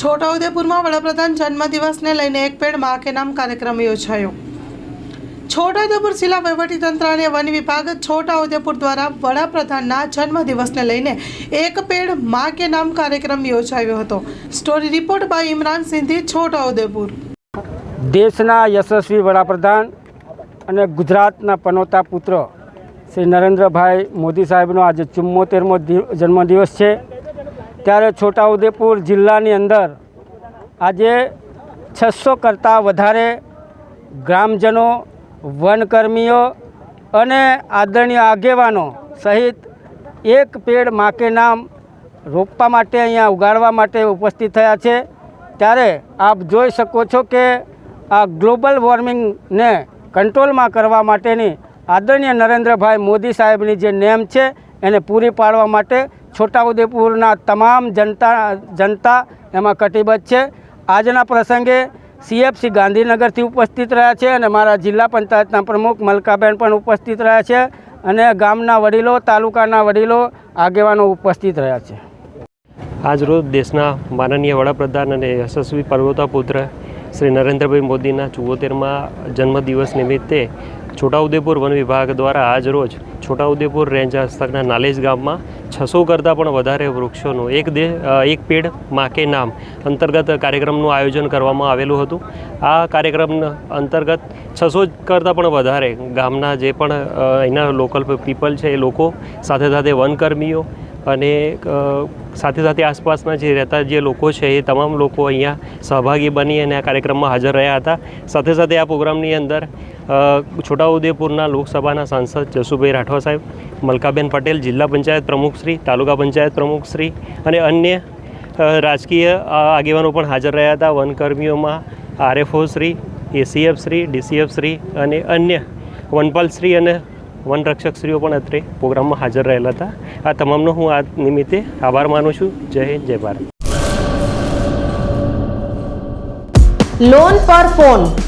છોટાઉદેપુરમાં વડાપ્રધાન જન્મદિવસને લઈને એક પેડ મા કે નામ કાર્યક્રમ યોજાયો. છોટાઉદેપુર જિલ્લા વહીવટીતંત્ર અને વન વિભાગ છોટાઉદેપુર દ્વારા વડાપ્રધાનના જન્મદિવસને લઈને એક પેડ મા કે નામ કાર્યક્રમ યોજાયો હતો. Story report by Imran Sindhi, Chhota Udepur. દેશના યશસ્વી વડાપ્રધાન અને ગુજરાતના પનોતા પુત્ર શ્રી નરેન્દ્રભાઈ મોદી સાહેબનો આજે ચુમ્મોતેરમો જન્મદિવસ છે. ત્યારે છોટાઉદેપુર જિલ્લાની અંદર આજે છસો કરતાં વધારે ગ્રામજનો, વનકર્મીઓ અને આદરણીય આગેવાનો સહિત એક પેડ માકે નામ રોપવા માટે અહીંયા ઉગાડવા માટે ઉપસ્થિત થયા છે. ત્યારે આપ જોઈ શકો છો કે આ ગ્લોબલ વોર્મિંગને કંટ્રોલમાં કરવા માટેની આદરણીય નરેન્દ્રભાઈ મોદી સાહેબની જે નેમ છે એને પૂરી પાડવા માટે છોટાઉદેપુરના તમામ જનતા જનતા એમાં કટિબદ્ધ છે. આજના પ્રસંગે સીએફસી ગાંધીનગરથી ઉપસ્થિત રહ્યા છે અને મારા જિલ્લા પંચાયતના પ્રમુખ મલકાબેન પણ ઉપસ્થિત રહ્યા છે અને ગામના વડીલો, તાલુકાના વડીલો, આગેવાનો ઉપસ્થિત રહ્યા છે. આજરોજ દેશના માનનીય વડાપ્રધાન અને યશસ્વી પર્વતા પુત્ર શ્રી નરેન્દ્રભાઈ મોદીના ચુવોતેરમાં જન્મદિવસ નિમિત્તે છોટાઉદેપુર વન વિભાગ દ્વારા આજરોજ છોટાઉદેપુર રેન્જ હસ્તકના નાલેજ ગામમાં છસો કરતાં પણ વધારે વૃક્ષોનું એક દે એક પેડ માકે નામ અંતર્ગત કાર્યક્રમનું આયોજન કરવામાં આવેલું હતું. આ કાર્યક્રમ અંતર્ગત છસો કરતાં પણ વધારે ગામના જે પણ અહીંના લોકલ પીપલ છે, એ લોકો સાથે સાથે વનકર્મીઓ અને સાથે સાથે આસપાસના જે રહેતા જે લોકો છે, એ તમામ લોકો અહીંયા સહભાગી બની અને આ કાર્યક્રમમાં હાજર રહ્યા હતા. સાથે સાથે આ પ્રોગ્રામની અંદર છોટાઉદેપુરના લોકસભાના સાંસદ જસુભાઈ રાઠવા સાહેબ, મલકાબેન પટેલ, જિલ્લા પંચાયત પ્રમુખશ્રી તાલુકા પંચાયત પ્રમુખશ્રી અને અન્ય રાજકીય આગેવાનો પણ હાજર રહ્યા હતા. વનકર્મીઓમાં RFO Shri, ACF Shri, DCF Shri અને અન્ય વનપાલ શ્રી અને વનરક્ષકશ્રીઓ પણ અત્રે પ્રોગ્રામમાં હાજર રહેલા હતા. આ તમામનો હું આ નિમિત્તે આભાર માનું છું. જય હિન્દ, જય ભારત. લોન પર ફોન